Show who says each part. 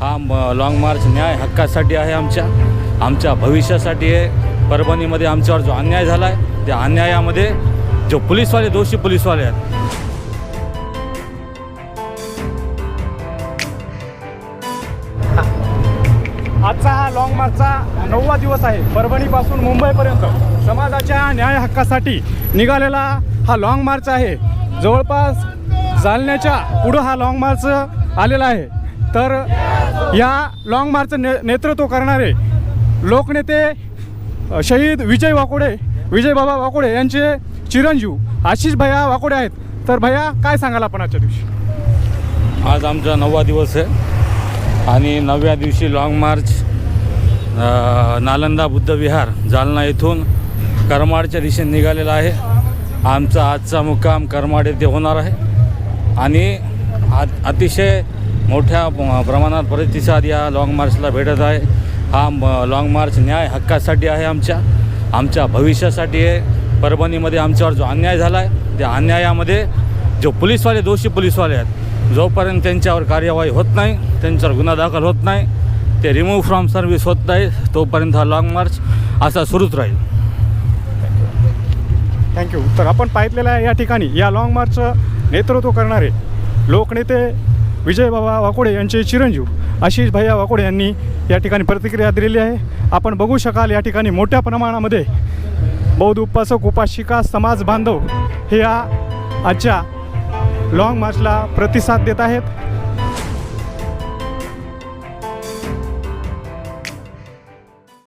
Speaker 1: हा म- long march न्याय हक्कासाठी आहे आमच्या. आमच्या भविष्यासाठी आहे. परभणीमध्ये आमच्यावर जो अन्याय झाला आहे त्या अन्यायामध्ये जो पोलीसवाले दोषी पोलीसवाले आहेत.
Speaker 2: आजचा हा लॉंग मार्चचा नववा दिवस आहे. परभणीपासून मुंबईपर्यंत समाजाच्या न्याय हक्कासाठी निघालेला हा लॉंग मार्च आहे. जवळपास जालन्याच्या पुढं हा लॉंग मार्च आलेला आहे. तर या लॉंग मार्चचं ने नेतृत्व करणारे लोकनेते शहीद विजय वाकोडे विजय बाबा वाकोडे यांचे चिरंजीव आशिष भैया वाकोडे आहेत. तर भैया काय सांगाल आपण आजच्या दिवशी?
Speaker 1: आज आमचा नववा दिवस आहे आणि नवव्या दिवशी लाँग मार्च नालंदा बुद्ध विहार जालना येथून करमाडच्या दिशेने निघालेला आहे. आमचा आजचा मुक्काम करमाड येथे होणार आहे. आणि आ अतिशय मोठ्या प्रमाणात प्रतिसाद या लाँग मार्चला भेटत आहे. हा लाँग मार्च न्याय हक्कासाठी आहे आमच्या. आमच्या भविष्यासाठी आहे. परभणीमध्ये आमच्यावर जो अन्याय झाला आहे त्या अन्यायामध्ये जो पोलीसवाले दोषी पोलीसवाले आहेत जोपर्यंत त्यांच्यावर कार्यवाही होत नाही त्यांच्यावर गुन्हा दाखल होत नाही ते रिमूव्ह फ्रॉम सर्व्हिस होत नाही तोपर्यंत हा लाँग मार्च असा सुरूच राहील.
Speaker 2: थँक्यू तर आपण पाहितलेलं आहे या ठिकाणी या लाँग मार्चचं नेतृत्व करणारे लोकनेते विजयबाबा वाकोडे यांचे चिरंजीव आशिष भैया वाकोडे यांनी या ठिकाणी प्रतिक्रिया दिलेली आहे. आपण बघू शकाल या ठिकाणी मोठ्या प्रमाणामध्ये बौद्ध उपासक उपासिका समाज बांधव हे या आजच्या लाँग मार्चला प्रतिसाद देत आहेत.